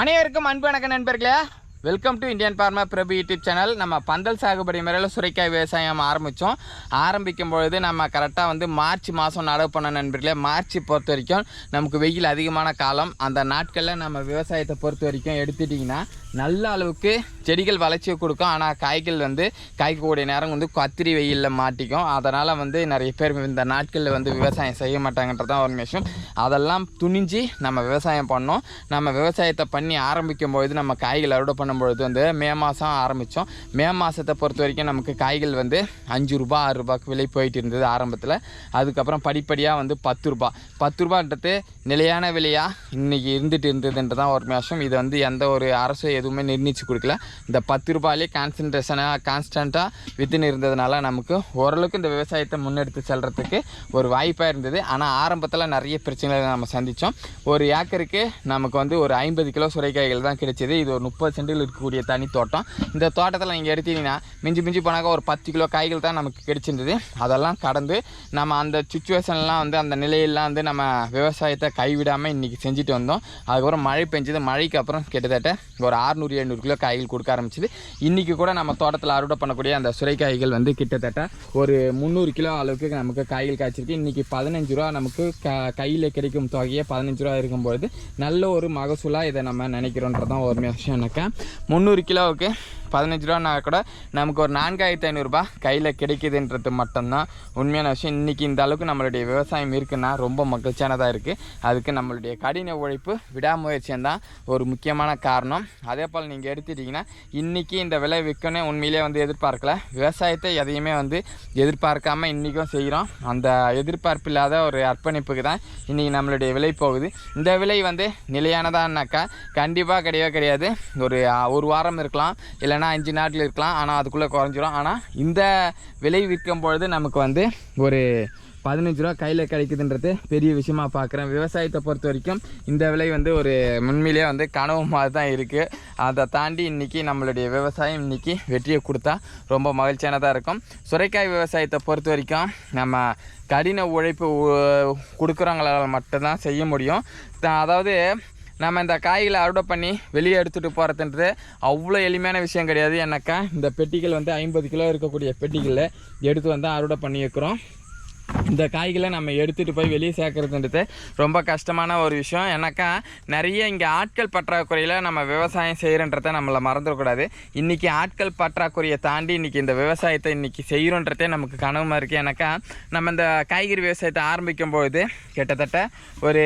அனைவருக்கும் அன்பு வணக்கம் நண்பர்களே. Welcome to Indian pharma Prabhu YouTube channel நம்ம பந்தல் சாகுபடி முறையில் சுரைக்காய் விவசாயம் ஆரம்பித்தோம் ஆரம்பிக்கும் பொழுது நம்ம கரெக்டாக வந்து மார்ச் மாதம் நடவு பண்ண நண்பர்களே மார்ச் பொறுத்த வரைக்கும் நமக்கு வெயில் அதிகமான காலம். அந்த நாட்களில் நம்ம விவசாயத்தை பொறுத்த வரைக்கும் எடுத்துட்டிங்கன்னா நல்ல அளவுக்கு செடிகள் வளர்ச்சியை கொடுக்கும். ஆனால் காய்கள் வந்து காய்க்கக்கூடிய நேரம் வந்து கத்திரி வெயிலில் மாட்டிக்கும். அதனால் வந்து நிறைய பேர் இந்த நாட்களில் வந்து விவசாயம் செய்ய மாட்டாங்கன்றது தான் ஒரு விஷயம். அதெல்லாம் துணிஞ்சு நம்ம விவசாயம் பண்ணோம். நம்ம விவசாயத்தை பண்ணி ஆரம்பிக்கும் பொழுது நம்ம காய்கள் அறுவடை பண்ண பண்ணும்பொழுது வந்து மே மாதம் ஆரம்பித்தோம் மே மாதத்தை பொறுத்த வரைக்கும் நமக்கு காய்கள் வந்து அஞ்சு ரூபா ஆறு ரூபாய்க்கு விலை போயிட்டு இருந்தது ஆரம்பத்தில். அதுக்கப்புறம் படிப்படியாக வந்து பத்து ரூபா. பத்து ரூபான்றது நிலையான விலையாக இன்றைக்கி இருந்துட்டு இருந்ததுன்றது தான் ஒரு மாதம் இது வந்து எந்த ஒரு அரசு எதுவுமே நிர்ணயிச்சு கொடுக்கல. இந்த பத்து ரூபாயிலே கான்சன்ட்ரேஷனாக கான்ஸ்டண்ட்டாக வித்துன்னு இருந்ததுனால நமக்கு ஓரளவுக்கு இந்த விவசாயத்தை முன்னெடுத்து செல்கிறதுக்கு ஒரு வாய்ப்பாக இருந்தது. ஆனால் ஆரம்பத்தில் நிறைய பிரச்சனைகளை நம்ம சந்தித்தோம் ஒரு ஏக்கருக்கு நமக்கு வந்து ஒரு ஐம்பது கிலோ சுரைக்காய்கள் தான் கிடைச்சிது. இது ஒரு முப்பது சென்டில் இருக்கக்கூடிய தனி தோட்டம். இந்த தோட்டத்தில் நீங்கள் எடுத்தீங்கன்னா மிஞ்சி மிஞ்சி போனாக்க ஒரு பத்து கிலோ காய்கள் தான் நமக்கு கிடைச்சிருந்தது. அதெல்லாம் கடந்து நம்ம அந்த சுச்சுவேஷன்லாம் வந்து அந்த நிலையெல்லாம் வந்து நம்ம விவசாயத்தை கைவிடாமல் இன்றைக்கி செஞ்சுட்டு வந்தோம். அதுக்கப்புறம் மழை பெஞ்சது. மழைக்கு அப்புறம் கிட்டத்தட்ட ஒரு அறுநூறு எழுநூறு கிலோ காய்கள் கொடுக்க ஆரம்பிச்சிது. இன்றைக்கி கூட நம்ம தோட்டத்தில் அறுவடை பண்ணக்கூடிய அந்த சுரைக்காய்கள் வந்து கிட்டத்தட்ட ஒரு முந்நூறு கிலோ அளவுக்கு நமக்கு காய்கள் காய்ச்சிருக்கு. இன்றைக்கி பதினஞ்சு ரூபா நமக்கு க கையில் கிடைக்கும் தொகையே பதினஞ்சு ரூபா இருக்கும்பொழுது நல்ல ஒரு மகசூலாக இதை நம்ம நினைக்கிறோன்றதான் ஒரு விஷயம். எனக்கு முந்நூறு கிலோவுக்கு பதினஞ்சு ரூபானா கூட நமக்கு ஒரு நான்காயிரத்தி ஐநூறுரூபா கையில் கிடைக்குதுன்றது மட்டும்தான் உண்மையான விஷயம். இன்றைக்கி இந்த அளவுக்கு நம்மளுடைய விவசாயம் இருக்குன்னா ரொம்ப மகிழ்ச்சியானதாக இருக்குது அதுக்கு நம்மளுடைய கடின உழைப்பு விடாமுயற்சியம் தான் ஒரு முக்கியமான காரணம். அதே போல் நீங்கள் எடுத்துட்டிங்கன்னா இன்றைக்கி இந்த விலை விற்கணும் உண்மையிலே வந்து எதிர்பார்க்கல. விவசாயத்தை எதையுமே வந்து எதிர்பார்க்காம இன்றைக்கும் செய்கிறோம் அந்த எதிர்பார்ப்பு இல்லாத ஒரு அர்ப்பணிப்புக்கு தான் இன்றைக்கி நம்மளுடைய விலை போகுது. இந்த விலை வந்து நிலையானதான்னாக்கா கண்டிப்பாக கிடையவே கிடையாது. ஒரு ஒரு வாரம் இருக்கலாம் இல்லைன்னா அஞ்சு நாட்கள் இருக்கலாம் ஆனால் அதுக்குள்ளே குறைஞ்சிரும். ஆனால் இந்த விலை விற்கும் பொழுது நமக்கு வந்து ஒரு பதினஞ்சு ரூபா கையில் கிடைக்குதுன்றது பெரிய விஷயமா பார்க்குறேன். விவசாயத்தை பொறுத்த வரைக்கும் இந்த விலை வந்து ஒரு முன்மையிலே வந்து கனவு மாதிரி தான் இருக்குது அதை தாண்டி இன்றைக்கி நம்மளுடைய விவசாயம் இன்றைக்கி வெற்றியை கொடுத்தா ரொம்ப மகிழ்ச்சியானதாக இருக்கும். சுரைக்காய் விவசாயத்தை பொறுத்த வரைக்கும் நம்ம கடின உழைப்பு கொடுக்குறவங்களால் மட்டும்தான் செய்ய முடியும். த- அதாவது நம்ம இந்த காய்களை அறுவடை பண்ணி வெளியே எடுத்துகிட்டு போகிறதுன்றது அவ்வளோ எளிமையான விஷயம் கிடையாது. எனக்கா இந்த பெட்டிகள் வந்து ஐம்பது கிலோ இருக்கக்கூடிய பெட்டிகளில் எடுத்து வந்து அறுவடை பண்ணி வைக்கிறோம் இந்த காய்களை நம்ம எடுத்துகிட்டு போய் வெளியே சேர்க்குறதுன்றது ரொம்ப கஷ்டமான ஒரு விஷயம். ஏன்னாக்கா நிறைய இங்கே ஆட்கள் பற்றாக்குறையில் நம்ம விவசாயம் செய்கிறன்றத நம்மளை மறந்துடக்கூடாது இன்றைக்கி ஆட்கள் பற்றாக்குறையை தாண்டி இன்றைக்கி இந்த விவசாயத்தை இன்றைக்கி செய்கிறோன்றதே நமக்கு கனவுமா இருக்குது ஏன்னாக்கா நம்ம இந்த காய்கறி விவசாயத்தை ஆரம்பிக்கும் பொழுது கிட்டத்தட்ட ஒரு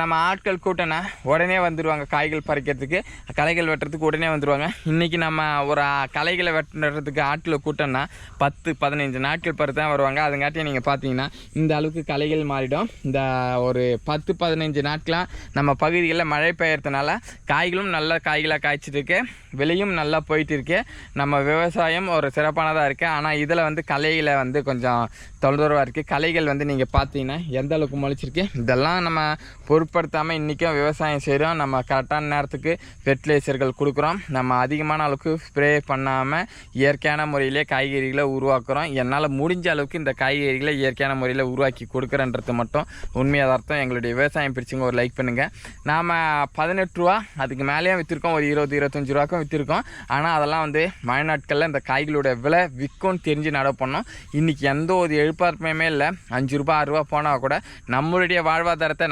நம்ம ஆட்கள் கூட்டினா உடனே வந்துடுவாங்க காய்கள் பறிக்கிறதுக்கு. களைகள் வெட்டுறதுக்கு உடனே வந்துடுவாங்க இன்றைக்கி நம்ம ஒரு களைகளை வெட்டுறதுக்கு ஆட்களை கூட்டோன்னா பத்து பதினஞ்சு நாட்கள் பிறகு தான் வருவாங்க. அதுங்காட்டியும் நீங்கள் பார்த்தீங்கன்னா இந்த அளவுக்கு களைகள் மாறிடும். இந்த ஒரு பத்து பதினஞ்சு நாட்களாக நம்ம பகுதிகளில் மழை பெய்யறதுனால காய்களும் நல்ல காய்களாக காய்ச்சிட்டு இருக்கு. விலையும் நல்லா போயிட்டு இருக்கு. நம்ம விவசாயம் ஒரு சிறப்பானதாக இருக்குது ஆனால் இதில் வந்து களைகளை வந்து கொஞ்சம் தொலைதூரமாக இருக்குது களைகள் வந்து நீங்கள் பார்த்தீங்கன்னா எந்த அளவுக்கு முளைச்சிருக்கு? இதெல்லாம் நம்ம பொருட்படுத்தாமல் இன்றைக்கும் விவசாயம் செய்கிறோம் நம்ம கரெக்டான நேரத்துக்கு ஃபெர்டிலைசர்கள் கொடுக்குறோம். நம்ம அதிகமான அளவுக்கு ஸ்ப்ரே பண்ணாமல் இயற்கையான முறையிலே காய்கறிகளை உருவாக்குறோம். என்னால் முடிஞ்ச அளவுக்கு இந்த காய்கறிகளை இயற்கையான முறையில் உருவாக்கி கொடுக்குறன்றது மட்டும் உண்மையாக அர்த்தம் எங்களுடைய விவசாயம் பிடிச்சிங்க ஒரு லைக் பண்ணுங்கள் நாம் பதினெட்டு ரூபா அதுக்கு மேலேயும் விற்றுருக்கோம் ஒரு இருபது இருபத்தஞ்சி ரூபாக்கும் விற்றுருக்கோம் ஆனால் அதெல்லாம் வந்து மழை நாட்களில் இந்த காய்களோட விலை விற்கும்னு தெரிஞ்சு நடவு பண்ணோம். இன்றைக்கி எந்த ஒரு எழுப்பார்ப்புமே இல்லை. அஞ்சு ரூபா ஆறு ரூபா போனால் கூட நம்மளுடைய வாழ்வாதாரத்தை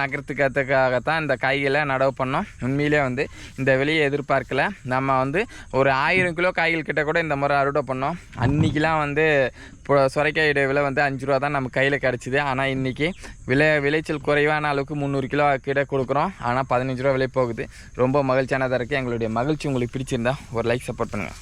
நகர்த்துக்கிறதுக்காகத்தான் இந்த காய்களை நடவு பண்ணோம். உண்மையிலே வந்து இந்த விலையை எதிர்பார்க்கல. நம்ம வந்து ஒரு ஆயிரம் கிலோ காய்கள் கிட்ட கூட இந்த முறை அறுவடை பண்ணோம். அன்றைக்கெலாம் வந்து இப்போ சுரைக்காயோட விலை வந்து அஞ்சு ரூபா தான் நம்ம கையில் கிடச்சிது. ஆனால் இன்றைக்கி விலை விளைச்சல் குறைவான அளவுக்கு முந்நூறு கிலோ கிட்ட கொடுக்குறோம். ஆனால் பதினஞ்சு ரூபா விலை போகுது. ரொம்ப மகிழ்ச்சியானதாக இருக்குது எங்களுடைய மகிழ்ச்சி உங்களுக்கு பிடிச்சிருந்தா ஒரு லைக் சப்போர்ட் பண்ணுங்கள்